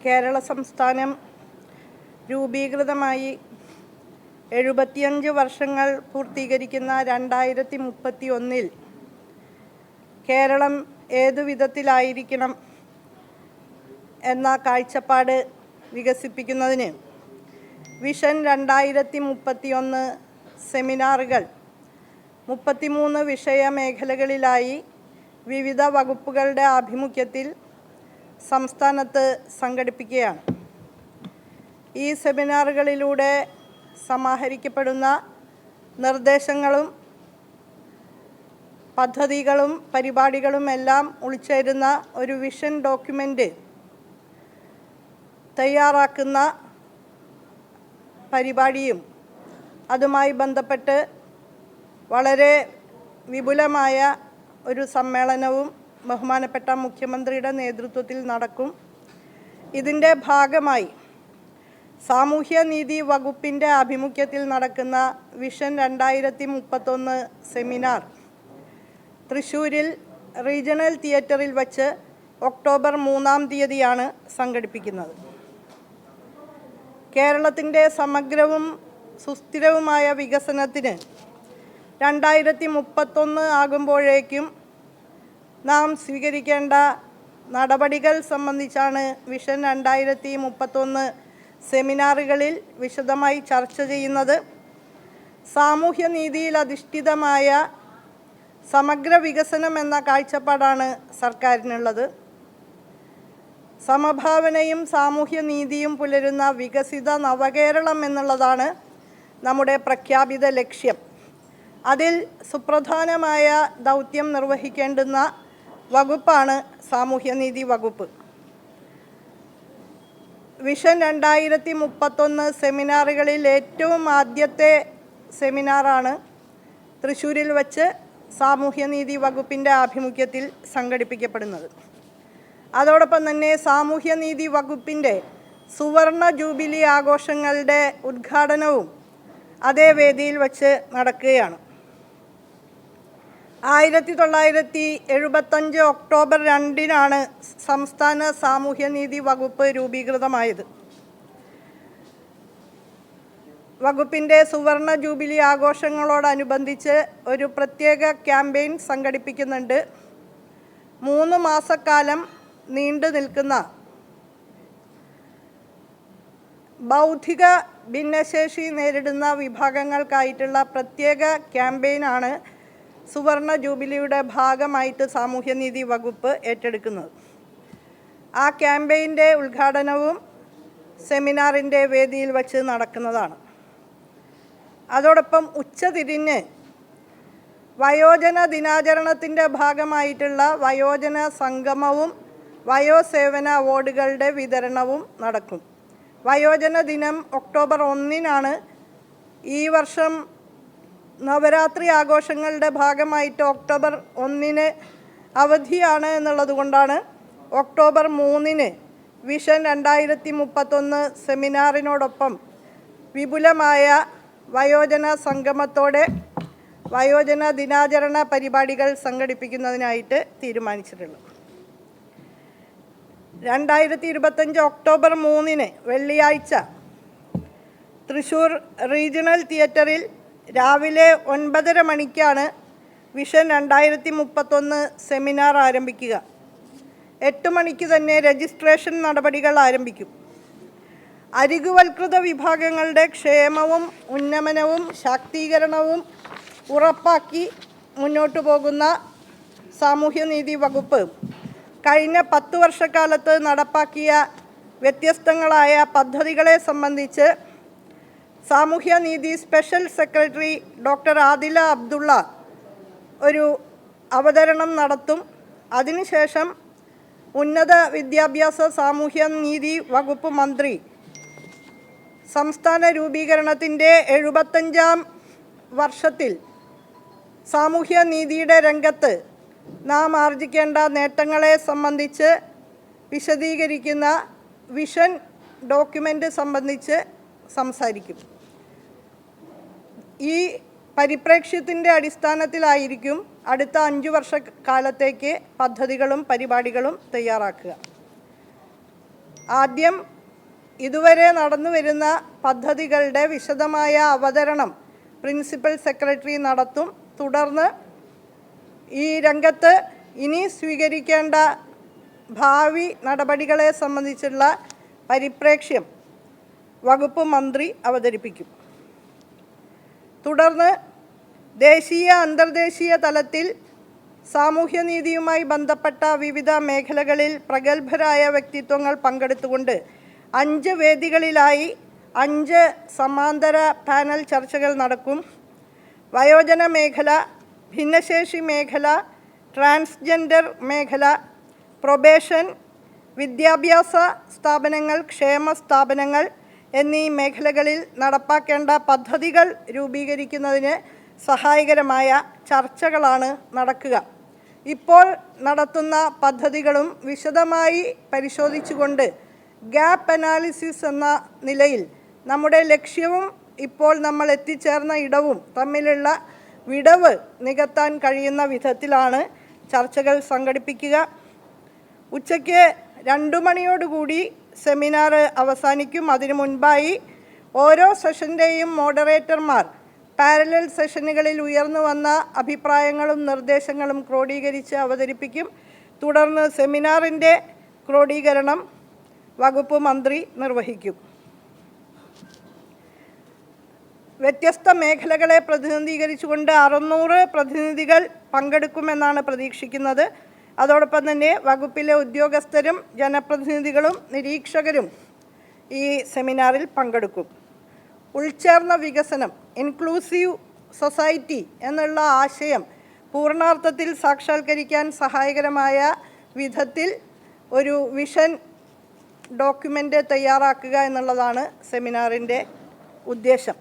കേരള സംസ്ഥാനം രൂപീകൃതമായി എഴുപത്തിയഞ്ച് വർഷങ്ങൾ പൂർത്തീകരിക്കുന്ന രണ്ടായിരത്തി മുപ്പത്തി ഒന്നിൽ കേരളം ഏതു വിധത്തിലായിരിക്കണം എന്ന കാഴ്ചപ്പാട് വികസിപ്പിക്കുന്നതിന് വിഷൻ രണ്ടായിരത്തി മുപ്പത്തി ഒന്ന് സെമിനാറുകൾ മുപ്പത്തിമൂന്ന് വിഷയ മേഖലകളിലായി വിവിധ വകുപ്പുകളുടെ ആഭിമുഖ്യത്തിൽ സംസ്ഥാനത്ത് സംഘടിപ്പിക്കുകയാണ്. ഈ സെമിനാറുകളിലൂടെ സമാഹരിക്കപ്പെടുന്ന നിർദ്ദേശങ്ങളും പദ്ധതികളും പരിപാടികളും എല്ലാം ഉൾച്ചേരുന്ന ഒരു വിഷൻ ഡോക്യുമെന്റ് തയ്യാറാക്കുന്ന പരിപാടിയും അതുമായി ബന്ധപ്പെട്ട് വളരെ വിപുലമായ ഒരു സമ്മേളനവും ബഹുമാനപ്പെട്ട മുഖ്യമന്ത്രിയുടെ നേതൃത്വത്തിൽ നടക്കും. ഇതിന്റെ ഭാഗമായി സാമൂഹ്യനീതി വകുപ്പിന്റെ ആഭിമുഖ്യത്തിൽ നടക്കുന്ന വിഷൻ രണ്ടായിരത്തി മുപ്പത്തൊന്ന് സെമിനാർ തൃശ്ശൂരിൽ റീജിയണൽ തിയേറ്ററിൽ വച്ച് ഒക്ടോബർ മൂന്നാം തീയതിയാണ് സംഘടിപ്പിക്കുന്നത്. കേരളത്തിന്റെ സമഗ്രവും സുസ്ഥിരവുമായ വികസനത്തിന് രണ്ടായിരത്തി മുപ്പത്തൊന്ന് ആകുമ്പോഴേക്കും നാം സ്വീകരിക്കേണ്ട നടപടികൾ സംബന്ധിച്ചാണ് വിഷൻ രണ്ടായിരത്തി മുപ്പത്തൊന്ന് സെമിനാറുകളിൽ വിശദമായി ചർച്ച ചെയ്യുന്നത്. സാമൂഹ്യനീതിയിൽ അധിഷ്ഠിതമായ സമഗ്ര വികസനം എന്ന കാഴ്ചപ്പാടാണ് സർക്കാരിനുള്ളത്. സമഭാവനയും സാമൂഹ്യനീതിയും പുലരുന്ന വികസിത നവകേരളം എന്നുള്ളതാണ് നമ്മുടെ പ്രഖ്യാപിത ലക്ഷ്യം. അതിൽ സുപ്രധാനമായ ദൗത്യം നിർവഹിക്കേണ്ടുന്ന വകുപ്പാണ് സാമൂഹ്യനീതി വകുപ്പ്. വിഷൻ രണ്ടായിരത്തി മുപ്പത്തൊന്ന് സെമിനാറുകളിൽ ഏറ്റവും ആദ്യത്തെ സെമിനാറാണ് തൃശ്ശൂരിൽ വച്ച് സാമൂഹ്യനീതി വകുപ്പിന്റെ ആഭിമുഖ്യത്തിൽ സംഘടിപ്പിക്കപ്പെടുന്നത്. അതോടൊപ്പം തന്നെ സാമൂഹ്യനീതി വകുപ്പിന്റെ സുവർണ ജൂബിലി ആഘോഷങ്ങളുടെ ഉദ്ഘാടനവും അതേ വേദിയിൽ വച്ച് നടക്കുകയാണ്. ആയിരത്തി തൊള്ളായിരത്തി എഴുപത്തഞ്ച് ഒക്ടോബർ രണ്ടിനാണ് സംസ്ഥാന സാമൂഹ്യനീതി വകുപ്പ് രൂപീകൃതമായത്. വകുപ്പിന്റെ സുവർണ ജൂബിലി ആഘോഷങ്ങളോടനുബന്ധിച്ച് ഒരു പ്രത്യേക ക്യാമ്പയിൻ സംഘടിപ്പിക്കുന്നുണ്ട്. മൂന്ന് മാസക്കാലം നീണ്ടു നിൽക്കുന്ന ബൗദ്ധിക ഭിന്നശേഷി നേരിടുന്ന വിഭാഗങ്ങൾക്കായിട്ടുള്ള പ്രത്യേക ക്യാമ്പയിനാണ് സുവർണ ജൂബിലിയുടെ ഭാഗമായിട്ട് സാമൂഹ്യനീതി വകുപ്പ് ഏറ്റെടുക്കുന്നത്. ആ ക്യാമ്പയിന്റെ ഉദ്ഘാടനവും സെമിനാറിന്റെ വേദിയിൽ വച്ച് നടക്കുന്നതാണ്. അതോടൊപ്പം ഉച്ചതിരിഞ്ഞ് വയോജന ദിനാചരണത്തിന്റെ ഭാഗമായിട്ടുള്ള വയോജന സംഗമവും വയോസേവന അവാർഡുകളുടെ വിതരണവും നടക്കും. വയോജന ദിനം ഒക്ടോബർ ഒന്നിനാണ് ഈ വർഷം നവരാത്രി ആഘോഷങ്ങളുടെ ഭാഗമായിട്ട് ഒക്ടോബർ ഒന്നിന് അവധിയാണ് എന്നുള്ളത് കൊണ്ടാണ് ഒക്ടോബർ മൂന്നിന് വിഷൻ രണ്ടായിരത്തി മുപ്പത്തൊന്ന് സെമിനാറിനോടൊപ്പം വിപുലമായ വയോജന സംഗമത്തോടെ വയോജന ദിനാചരണ പരിപാടികൾ സംഘടിപ്പിക്കുന്നതിനായിട്ട് തീരുമാനിച്ചിട്ടുള്ളത്. രണ്ടായിരത്തി ഇരുപത്തഞ്ച് ഒക്ടോബർ മൂന്നിന് വെള്ളിയാഴ്ച തൃശ്ശൂർ റീജിയണൽ തിയേറ്ററിൽ രാവിലെ ഒൻപതര മണിക്കാണ് വിഷൻ രണ്ടായിരത്തി മുപ്പത്തൊന്ന് സെമിനാർ ആരംഭിക്കുക. എട്ട് മണിക്ക് തന്നെ രജിസ്ട്രേഷൻ നടപടികൾ ആരംഭിക്കും. അരികുവൽകൃത വിഭാഗങ്ങളുടെ ക്ഷേമവും ഉന്നമനവും ശാക്തീകരണവും ഉറപ്പാക്കി മുന്നോട്ടു പോകുന്ന സാമൂഹ്യനീതി വകുപ്പ് കഴിഞ്ഞ പത്ത് വർഷക്കാലത്ത് നടപ്പാക്കിയ വ്യത്യസ്തങ്ങളായ പദ്ധതികളെ സംബന്ധിച്ച് സാമൂഹ്യനീതി special secretary doctor Adila Abdulla ഒരു അവതരണം നടത്തും. അതിനുശേഷം ഉന്നത വിദ്യാഭ്യാസ സാമൂഹ്യനീതി വകുപ്പ് മന്ത്രി. സംസ്ഥാന രൂപീകരണത്തിന്റെ എഴുപത്തഞ്ചാം വർഷത്തിൽ സാമൂഹ്യനീതിയുടെ രംഗത്ത് നാം ആർജിക്കേണ്ട നേട്ടങ്ങളെ സംബന്ധിച്ച് വിശദീകരിക്കുന്ന വിഷൻ ഡോക്യുമെന്റ് സംബന്ധിച്ച് സംസാരിക്കും. ഈ പരിപ്രേക്ഷ്യത്തിന്റെ അടിസ്ഥാനത്തിലായിരിക്കും അടുത്ത അഞ്ചു വർഷ കാലത്തേക്ക് പദ്ധതികളും പരിപാടികളും തയ്യാറാക്കുക. ആദ്യം ഇതുവരെ നടന്നു വരുന്ന പദ്ധതികളുടെ വിശദമായ അവതരണം പ്രിൻസിപ്പൽ സെക്രട്ടറി നടത്തും. തുടർന്ന് ഈ രംഗത്ത് ഇനി സ്വീകരിക്കേണ്ട ഭാവി നടപടികളെ സംബന്ധിച്ചുള്ള പരിപ്രേക്ഷ്യം വകുപ്പ് മന്ത്രി അവതരിപ്പിക്കും. തുടർന്ന് ദേശീയ അന്തർദേശീയ തലത്തിൽ സാമൂഹ്യനീതിയുമായി ബന്ധപ്പെട്ട വിവിധ മേഖലകളിൽ പ്രഗത്ഭരായ വ്യക്തിത്വങ്ങൾ പങ്കെടുത്തുകൊണ്ട് അഞ്ച് വേദികളിലായി അഞ്ച് സമാന്തര പാനൽ ചർച്ചകൾ നടക്കും. വയോജന മേഖല ഭിന്നശേഷി മേഖല ട്രാൻസ്ജെൻഡർ മേഖല പ്രൊബേഷൻ വിദ്യാഭ്യാസ സ്ഥാപനങ്ങൾ ക്ഷേമ സ്ഥാപനങ്ങൾ എന്നീ മേഖലകളിൽ നടപ്പാക്കേണ്ട പദ്ധതികൾ രൂപീകരിക്കുന്നതിന് സഹായകരമായ ചർച്ചകളാണ് നടക്കുക. ഇപ്പോൾ നടത്തുന്ന പദ്ധതികളും വിശദമായി പരിശോധിച്ചുകൊണ്ട് ഗ്യാപ്പ് അനാലിസിസ് എന്ന നിലയിൽ നമ്മുടെ ലക്ഷ്യവും ഇപ്പോൾ നമ്മൾ എത്തിച്ചേർന്ന ഇടവും തമ്മിലുള്ള വിടവ് നികത്താൻ കഴിയുന്ന വിധത്തിലാണ് ചർച്ചകൾ സംഘടിപ്പിക്കുക. ഉച്ചയ്ക്ക് രണ്ടു മണിയോടുകൂടി സെമിനാർ അവസാനിക്കും. അതിനു മുൻപായി ഓരോ സെഷന്റെയും മോഡറേറ്റർമാർ പാരലൽ സെഷനുകളിൽ ഉയർന്നു വന്ന അഭിപ്രായങ്ങളും നിർദ്ദേശങ്ങളും ക്രോഡീകരിച്ച് അവതരിപ്പിക്കും. തുടർന്ന് സെമിനാറിന്റെ ക്രോഡീകരണം വകുപ്പ് മന്ത്രി നിർവഹിക്കും. വ്യത്യസ്ത മേഖലകളെ പ്രതിനിധീകരിച്ചുകൊണ്ട് അറുന്നൂറ് പ്രതിനിധികൾ പങ്കെടുക്കുമെന്നാണ് പ്രതീക്ഷിക്കുന്നത്. അതോടൊപ്പം തന്നെ വകുപ്പിലെ ഉദ്യോഗസ്ഥരും ജനപ്രതിനിധികളും നിരീക്ഷകരും ഈ സെമിനാറിൽ പങ്കെടുക്കും. ഉൾച്ചേർന്ന വികസനം ഇൻക്ലൂസീവ് സൊസൈറ്റി എന്നുള്ള ആശയം പൂർണാർത്ഥത്തിൽ സാക്ഷാത്കരിക്കാൻ സഹായകരമായ വിധത്തിൽ ഒരു വിഷൻ ഡോക്യുമെന്റ് തയ്യാറാക്കുക എന്നുള്ളതാണ് സെമിനാറിന്റെ ഉദ്ദേശം.